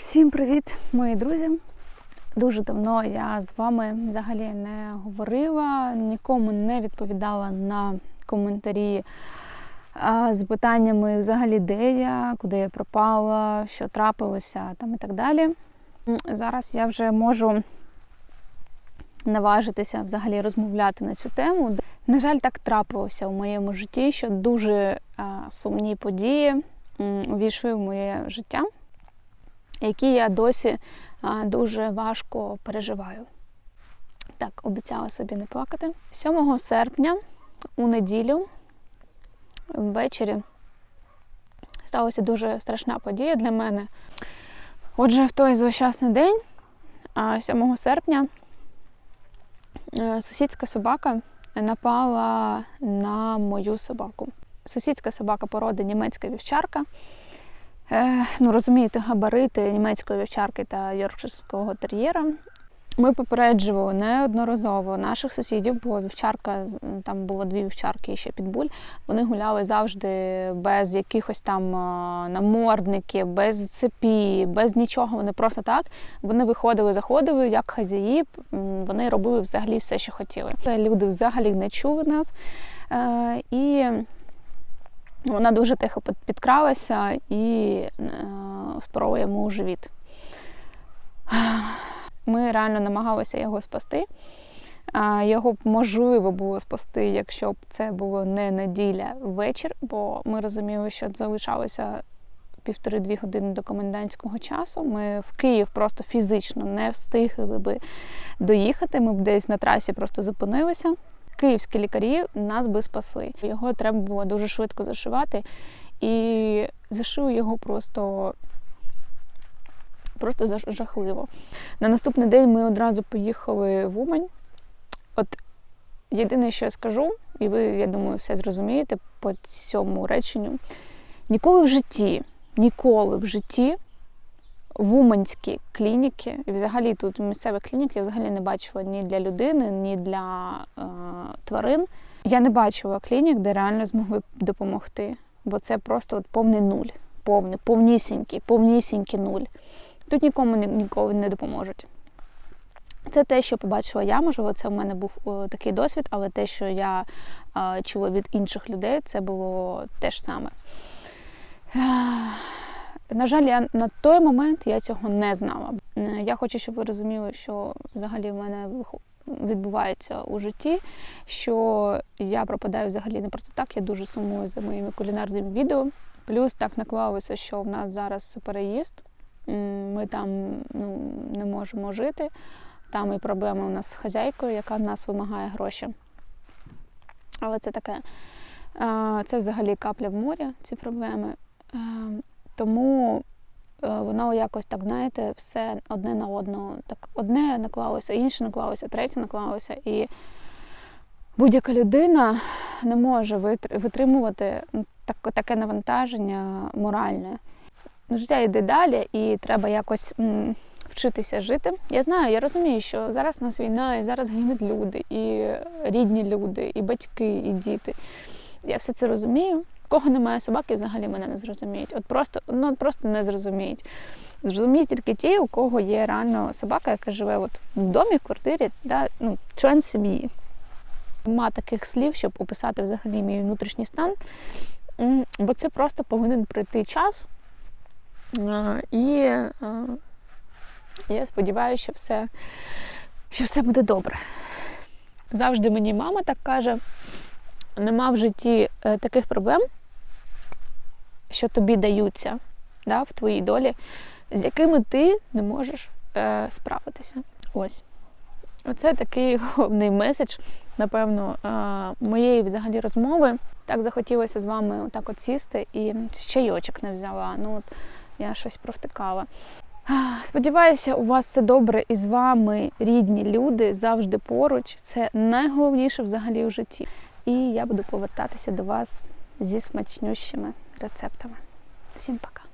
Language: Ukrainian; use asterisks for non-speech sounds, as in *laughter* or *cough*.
Всім привіт, мої друзі! Дуже давно я з вами взагалі не говорила, нікому не відповідала на коментарі з питаннями взагалі, де я, куди я пропала, що трапилося там і так далі. Зараз я вже можу наважитися взагалі розмовляти на цю тему. На жаль, так трапилося у моєму житті, що дуже сумні події увійшли в моє життя які я досі дуже важко переживаю. Так, обіцяла собі не плакати. 7 серпня у неділю ввечері сталася дуже страшна подія для мене. Отже, в той злощасний день, а, 7 серпня, е, сусідська собака напала на мою собаку. Сусідська собака породи німецька вівчарка. Е, ну, розумієте, габарити німецької вівчарки та йоркширського тер'єра. Ми попереджували неодноразово наших сусідів, бо вівчарка, там було дві вівчарки і ще підбуль. Вони гуляли завжди без якихось там намордників, без цепі, без нічого. Вони просто так. Вони виходили, заходили, як хазяї, вони робили взагалі все, що хотіли. Люди взагалі не чули нас. Е, і вона дуже тихо підкралася і е, спорола йому живіт. Ми реально намагалися його спасти. Його б можливо було спасти, якщо б це було не неділя вечір, бо ми розуміли, що залишалося півтори-дві години до комендантського часу. Ми в Київ просто фізично не встигли би доїхати. Ми б десь на трасі просто зупинилися. Київські лікарі нас би спасли. Його треба було дуже швидко зашивати, і зашили його просто, просто жахливо. На наступний день ми одразу поїхали в Умань. От єдине, що я скажу, і ви, я думаю, все зрозумієте по цьому реченню. Ніколи в житті, ніколи в житті в Уманській клініки, і взагалі тут місцевих клінік я взагалі не бачила ні для людини, ні для е, тварин. Я не бачила клінік, де реально змогли допомогти. Бо це просто от повний нуль. Повний, повнісінький, повнісінький нуль. Тут нікому ні- ніколи не допоможуть. Це те, що побачила я, можливо, це в мене був о, такий досвід, але те, що я е, чула від інших людей, це було те ж саме. На жаль, я на той момент я цього не знала. Е, Я хочу, щоб ви розуміли, що взагалі в мене відбувається у житті, що я пропадаю взагалі не просто так. Я дуже сумую за моїми кулінарними відео. Плюс так наклалося, що в нас зараз переїзд. Ми там ну, не можемо жити. Там і проблеми у нас з хазяйкою, яка в нас вимагає гроші. Але це таке. Е, Це взагалі капля в морі, ці проблеми. Тому е, воно якось так, знаєте, все одне на одного. Так одне наклалося, інше наклалося, третє наклалося. І будь-яка людина не може витримувати таке навантаження моральне. Ну, Життя йде далі, і треба якось вчитися жити. Я знаю, я розумію, що зараз у нас війна, і зараз гинуть люди, і рідні люди, і батьки, і діти. Я все це розумію. Кого немає собаки, взагалі мене не зрозуміють. От просто, ну, просто не зрозуміють. Зрозуміють тільки ті, у кого є реально собака, яка живе от в домі, в квартирі, да, ну, член сім'ї. Нема таких слів, щоб описати взагалі мій внутрішній стан. Бо це просто повинен пройти час. І я сподіваюся, що все, що все буде добре. Завжди мені мама так каже: нема в житті е, таких проблем, що тобі даються да, в твоїй долі, з якими ти не можеш е, справитися. Ось. Оце такий *laughs* головний меседж, напевно, е, моєї взагалі розмови. Так захотілося з вами отак от сісти і ще чайочок не взяла. Ну, от я щось провтикала. Сподіваюся, у вас все добре і з вами рідні люди завжди поруч. Це найголовніше взагалі у житті. І я буду повертатися до вас зі смачнющими рецептами. Всім пока!